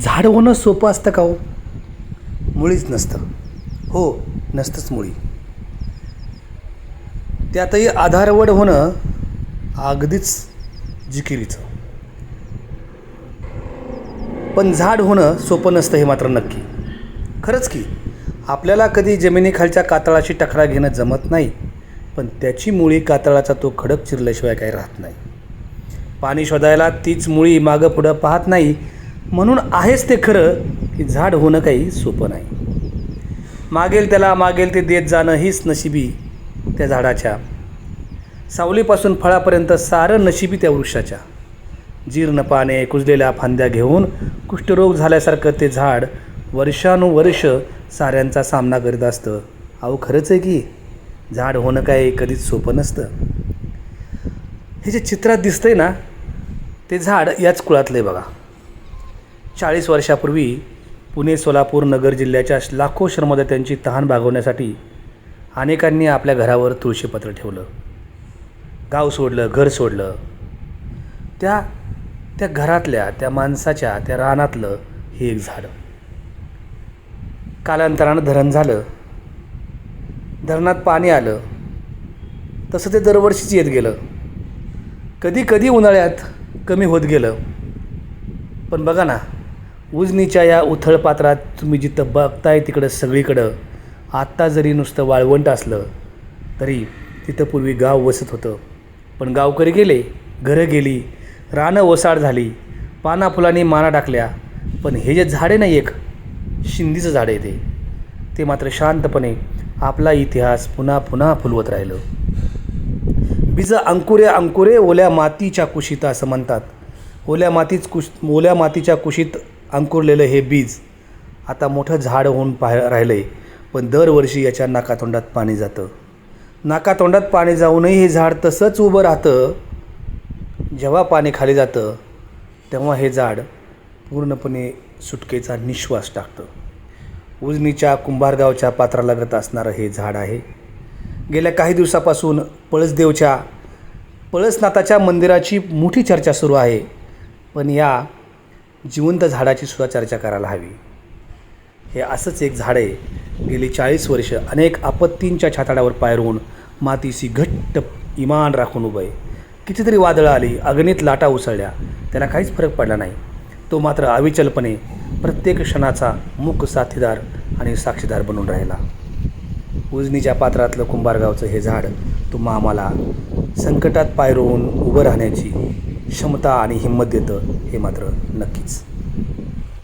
झाड होणं सोपं असतं का हो? मुळीच नसतं. हो नसतंच मुळी. त्यातही आधारवड होणं अगदीच जिकिरीचं. पण झाड होणं सोपं नसतं हे मात्र नक्की. खरंच की आपल्याला कधी जमिनीखालच्या कातळाशी टकरा घेणं जमत नाही पण त्याची मुळी कातळाचा तो खडक चिरल्याशिवाय काही राहत नाही. पाणी शोधायला तीच मुळी मागं पुढं पाहत नाही म्हणून आहेच ते खरं की झाड होणं काही सोपं नाही. मागेल त्याला मागेल ते देत जाणं हीच नशिबी त्या झाडाच्या. सावलीपासून फळापर्यंत सारं नशिबी त्या वृक्षाच्या. जीर्ण पाने कुजलेल्या फांद्या घेऊन कुष्ठरोग झाल्यासारखं ते झाड वर्षानुवर्ष साऱ्यांचा सामना करीत असतं. अहो खरंच आहे की? झाड होणं काय कधीच सोपं नसतं. हे जे चित्रात दिसतंय ना ते झाड याच कुळातलं आहे बघा. चाळीस वर्षापूर्वी पुणे सोलापूर नगर जिल्ह्याच्या लाखो श्रमदात्यांची तहान भागवण्यासाठी अनेकांनी आपल्या घरावर तुळशीपत्र ठेवलं. गाव सोडलं घर सोडलं. त्या त्या घरातल्या त्या माणसाच्या त्या रानातलं हे एक झाड. कालांतरानं धरण झालं. धरणात पाणी आलं. तसं ते दरवर्षीच येत गेलं. कधी कधी उन्हाळ्यात कमी होत गेलं. पण बघा ना उजनीच्या या उथळ पात्रात तुम्ही जिथं बघताय तिकडं सगळीकडं आत्ता जरी नुसतं वाळवंट असलं तरी तिथं पूर्वी गाव वसत होतं. पण गावकरी गेले घरं गेली रानं ओसाड झाली पाना फुलांनी माना टाकल्या पण हे जे झाडे नाही एक शिंदीचं झाड आहे ते. ते मात्र शांतपणे आपला इतिहास पुन्हा पुन्हा फुलवत राहिलं. बीज अंकुरे अंकुरे ओल्या मातीच्या कुशीत असं म्हणतात. ओल्या मातीच कुश ओल्या मातीच्या कुशीत अंकुरलेलं हे बीज आता मोठं झाड होऊन पाह राहिलं आहे पण दरवर्षी याच्या नाकातोंडात पाणी जातं. नाकातोंडात पाणी जाऊनही हे झाड तसंच उभं राहतं. जेव्हा पाणी खाली जातं तेव्हा हे झाड पूर्णपणे सुटकेचा निश्वास टाकतं. उजनीच्या कुंभारगावच्या पात्रालगत असणारं हे झाड आहे. गेल्या काही दिवसापासून पळसदेवच्या पळसनाथाच्या मंदिराची मोठी चर्चा सुरू आहे. पण या जिवंत झाडाची सुद्धा चर्चा करायला हवी. हे असंच एक झाड आहे गेली चाळीस वर्ष अनेक आपत्तींच्या छाताडावर पायरून मातीशी घट्ट इमान राखून उभं. आहे कितीतरी वादळं आली अग्नीत लाटा उसळल्या त्याला काहीच फरक पडला नाही. तो मात्र अविचलपणे प्रत्येक क्षणाचा मूक साथीदार आणि साक्षीदार बनून राहिला. उजनीच्या पात्रातलं कुंभारगावचं हे झाड तुम्हा आम्हाला संकटात पाय रोवून उभं राहण्याची क्षमता आणि हिंमत देतं हे मात्र नक्कीच.